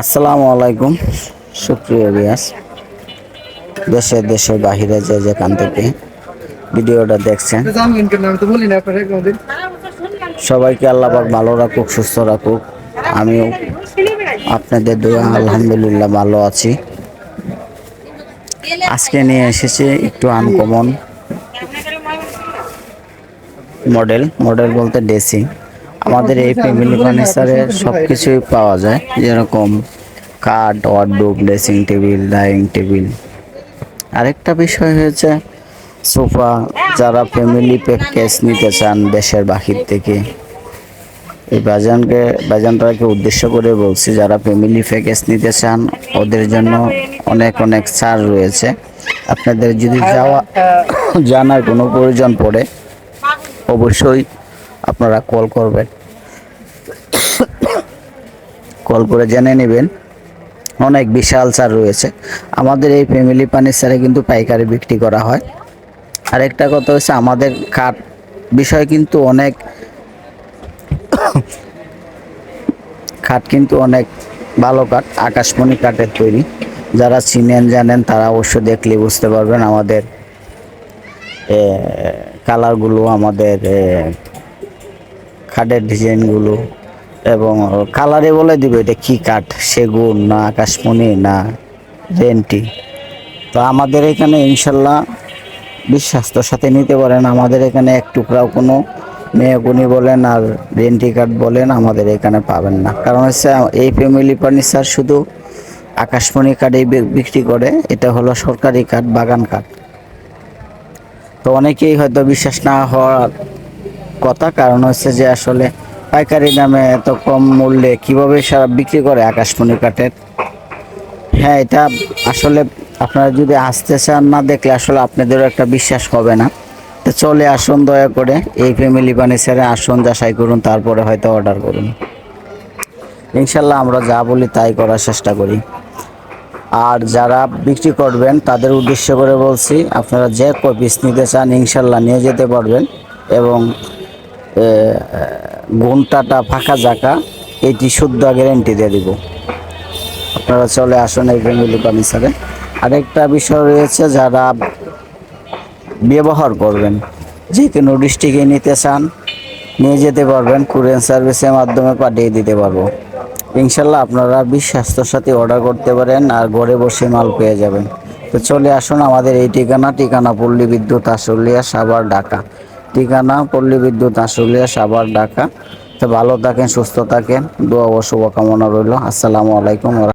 আসসালামু আলাইকুম। সুপ্রিয় বিয়াস দেশে দেশে বাহিরে যে যেখান থেকে ভিডিওটা দেখছেন, সবাইকে আল্লাহ পাক ভালো রাখুক, সুস্থ রাখুক। আমিও আপনাদের দোয়া, আলহামদুলিল্লাহ ভালো আছি। আজকে নিয়ে এসেছি একটু আনকমন মডেল মডেল বলতে ড্রেসিং আমাদের এই ফ্যামিলি ফার্নিচারে সব কিছুই পাওয়া যায়। যেরকম কাঠ wardrobe dressing table dining table আরেকটা বিষয় হয়েছে সোফা যারা ফ্যামিলি প্যাকেজ নিতে চান দেশের বাহির থেকে। এই বাজানকে বাজানটাকে উদ্দেশ্য করে বলছি যারা ফ্যামিলি প্যাকেজ নিতে চান ওদের জন্য অনেক অনেক ছাড় রয়েছে। আপনাদের যদি যাওয়া জানার কোনো প্রয়োজন পড়ে অবশ্যই আপনারা কল করবেন। কল করে জেনে নেবেন। অনেক বিশাল চার রয়েছে। আমাদের এই ফ্যামিলি ফার্নিচারে কিন্তু পাইকারি বিক্রি করা হয়। আরেকটা কথা হচ্ছে, আমাদের কাঠ বিষয় কিন্তু অনেক খাট কিন্তু অনেক ভালো কাঠ আকাশমণি কাঠের তৈরি। যারা চিনেন, জানেন, তারা অবশ্য দেখলে বুঝতে পারবেন আমাদের কালারগুলো আমাদের খাটের ডিজাইনগুলো এবং কালারে বলে দিবে এটা কি কাঠ, সেগুন না আকাশমণি না রেন্টি। তো আমাদের এখানে ইনশাল্লাহ বিশ্বাস্তর সাথে নিতে পারেন। আমাদের এখানে এক টুকরাও কোনো মেয়গুনি বলেন আর রেন্টি কাঠ বলেন আমাদের এখানে পাবেন না। কারণ হচ্ছে এই ফ্যামিলি ফার্নিচার শুধু আকাশমণি কার্ডেই বিক্রি করে, এটা হলো সরকারি কাঠ, বাগান কাঠ। তো অনেকেই হয়তো বিশ্বাস না হওয়ার কথা, কারণ হচ্ছে যে আসলে পাইকারি দামে এত কম মূল্যে কীভাবে সারা বিক্রি করে আকাশমণি কাঠের? হ্যাঁ এটা আসলে আপনারা যদি আসতে চান না দেখলে আসলে আপনাদেরও একটা বিশ্বাস হবে না। তো চলে আসুন দয়া করে, এই ফ্যামিলি ফার্নিচারে আসুন, যাচাই করুন, তারপরে হয়তো অর্ডার করুন। ইনশাল্লাহ আমরা যা বলি তাই করার চেষ্টা করি। আর যারা বিক্রি করবেন, তাদের উদ্দেশ্য করে বলছি, আপনারা যে পিস নিতে চান, ইনশাল্লাহ নিয়ে যেতে পারবেন এবং ঘন্টাটা ফাঁকা জাকা এটি শুদ্ধ গ্যারেন্টি দিয়ে দিব। আপনারা চলে আসুন এই ফ্যামিলি ফার্নিচারে আরেকটা বিষয় রয়েছে, যারা ব্যবহার করবেন, যে কোনো ডিস্ট্রিক্টে নিতে চান, নিয়ে যেতে পারবেন কুরিয়ার সার্ভিসের মাধ্যমে পাঠিয়ে দিতে পারব। ইনশাল্লাহ আপনারা বিশ্বাস্তর সাথে অর্ডার করতে পারেন আর ঘরে বসে মাল পেয়ে যাবেন। তো চলে আসুন আমাদের এই ঠিকানা ঠিকানা পল্লী বিদ্যুৎ আশুলিয়া, সাভার, ঢাকা। ঠিকানা, পল্লী বিদ্যুৎ আশুলিয়া, সাভার, ঢাকা। তো ভালো থাকেন, সুস্থ থাকেন। দু ও শুভকামনা রইল। আসসালামু আলাইকুম